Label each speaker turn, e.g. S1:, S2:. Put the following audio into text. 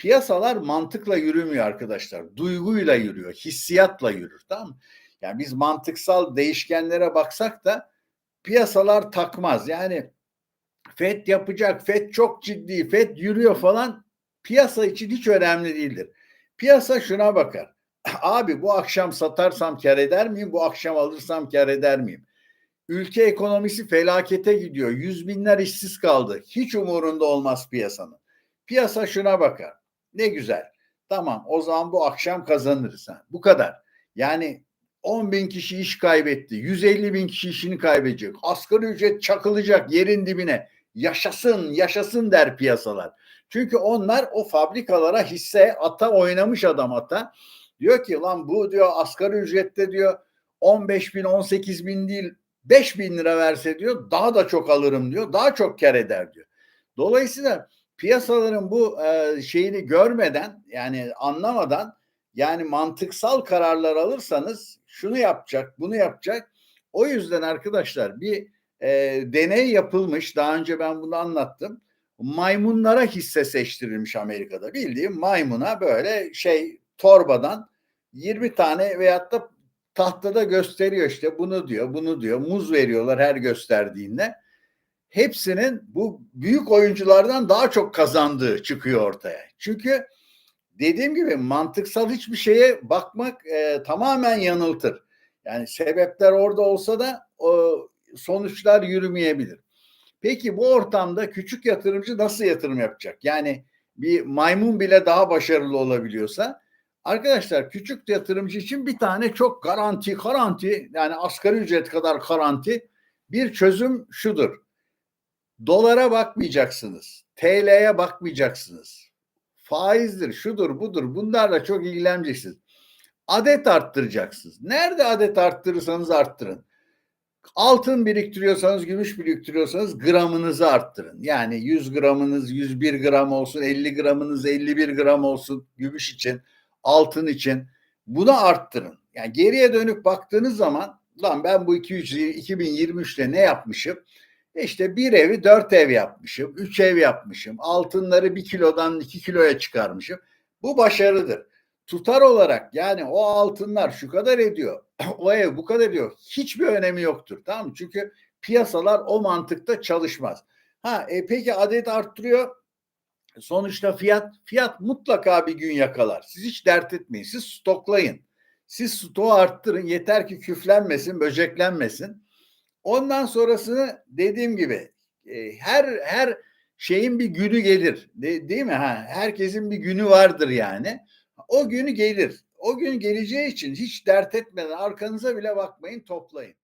S1: piyasalar mantıkla yürümüyor arkadaşlar. Duyguyla yürüyor, hissiyatla yürür tamam mı? Yani biz mantıksal değişkenlere baksak da piyasalar takmaz. Yani FED yapacak, FED çok ciddi, FED yürüyor falan piyasa için hiç önemli değildir. Piyasa şuna bakar. Abi bu akşam satarsam kar eder miyim? Bu akşam alırsam kar eder miyim? Ülke ekonomisi felakete gidiyor. Yüz binler işsiz kaldı. Hiç umurunda olmaz piyasanın. Piyasa şuna bakar. Ne güzel. Tamam o zaman bu akşam kazanırız. Ha. Bu kadar. Yani 10 bin kişi iş kaybetti. 150 bin kişi işini kaybedecek. Asgari ücret çakılacak yerin dibine. Yaşasın, yaşasın der piyasalar. Çünkü onlar o fabrikalara hisse ata oynamış adam ata. Diyor ki lan bu diyor asgari ücrette diyor 15 bin 18 bin değil 5 bin lira verse diyor daha da çok alırım diyor. Daha çok kar eder diyor. Dolayısıyla piyasaların bu e, şeyini görmeden yani anlamadan yani mantıksal kararlar alırsanız şunu yapacak bunu yapacak. O yüzden arkadaşlar bir e, deney yapılmış. Daha önce ben bunu anlattım. Maymunlara hisse seçtirilmiş Amerika'da. Bildiğim maymuna böyle şey torbadan 20 tane veyahut da tahtada gösteriyor işte bunu diyor bunu diyor muz veriyorlar her gösterdiğinde hepsinin bu büyük oyunculardan daha çok kazandığı çıkıyor ortaya. Çünkü dediğim gibi mantıksal hiçbir şeye bakmak e, tamamen yanıltır. Yani sebepler orada olsa da o sonuçlar yürümeyebilir. Peki bu ortamda küçük yatırımcı nasıl yatırım yapacak? Yani bir maymun bile daha başarılı olabiliyorsa arkadaşlar küçük yatırımcı için bir tane çok garanti garanti yani asgari ücret kadar garanti bir çözüm şudur. Dolara bakmayacaksınız. TL'ye bakmayacaksınız. Faizdir, şudur, budur. Bunlarla çok ilgileneceksiniz. Adet arttıracaksınız. Nerede adet arttırırsanız arttırın. Altın biriktiriyorsanız, gümüş biriktiriyorsanız gramınızı arttırın. Yani 100 gramınız 101 gram olsun, 50 gramınız 51 gram olsun gümüş için, altın için. Bunu arttırın. Yani geriye dönüp baktığınız zaman lan ben bu 2023'te ne yapmışım? İşte bir evi dört ev yapmışım, üç ev yapmışım, altınları bir kilodan iki kiloya çıkarmışım. Bu başarıdır. Tutar olarak yani o altınlar şu kadar ediyor, o ev bu kadar ediyor. Hiçbir önemi yoktur tamam mı? Çünkü piyasalar o mantıkta çalışmaz. Ha e, peki adet arttırıyor. Sonuçta fiyat fiyat mutlaka bir gün yakalar. Siz hiç dert etmeyin. Siz stoklayın. Siz stoğu arttırın. Yeter ki küflenmesin, böceklenmesin. Ondan sonrasını dediğim gibi e, her her şeyin bir günü gelir. De, değil mi? Ha, herkesin bir günü vardır yani. O günü gelir. O gün geleceği için hiç dert etmeden arkanıza bile bakmayın, toplayın.